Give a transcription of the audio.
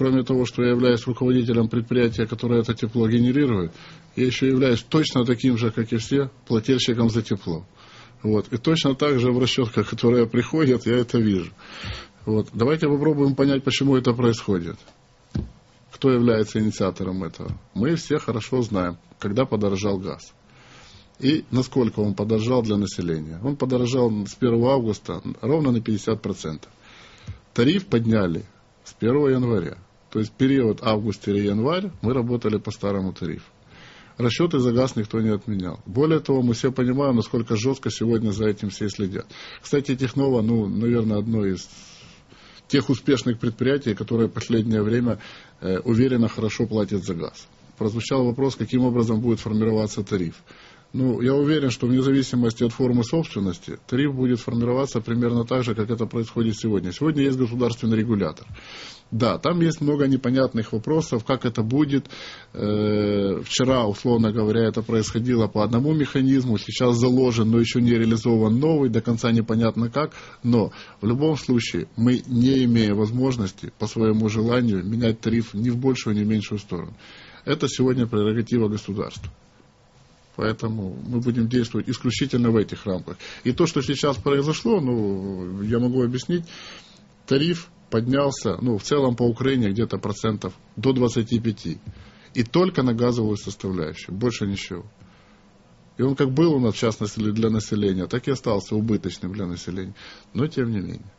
кроме того, что я являюсь руководителем предприятия, которое это тепло генерирует, я еще являюсь точно таким же, как и все, плательщиком за тепло. Вот. И точно так же в расчетках, которые приходят, я это вижу. Вот. Давайте попробуем понять, почему это происходит. Кто является инициатором этого? Мы все хорошо знаем, когда подорожал газ. И насколько он подорожал для населения. Он подорожал с 1 августа ровно на 50%. Тариф подняли с 1 января. То есть период август-январь мы работали по старому тарифу. Расчеты за газ никто не отменял. Более того, мы все понимаем, насколько жестко сегодня за этим все следят. Кстати, Технова, ну, наверное, одно из тех успешных предприятий, которые в последнее время э, уверенно хорошо платят за газ. Прозвучал вопрос, каким образом будет формироваться тариф. Ну, я уверен, что вне зависимости от формы собственности, тариф будет формироваться примерно так же, как это происходит сегодня. Сегодня есть государственный регулятор. Да, там есть много непонятных вопросов, как это будет. Э, вчера, условно говоря, это происходило по одному механизму, сейчас заложен, но еще не реализован новый, до конца непонятно как. Но в любом случае мы не имеем возможности по своему желанию менять тариф ни в большую, ни в меньшую сторону. Это сегодня прерогатива государства. Поэтому мы будем действовать исключительно в этих рамках. И то, что сейчас произошло, ну, я могу объяснить, тариф поднялся, ну, в целом по Украине где-то процентов до 25. И только на газовую составляющую, больше ничего. И он как был у нас, в частности, для населения, так и остался убыточным для населения. Но тем не менее.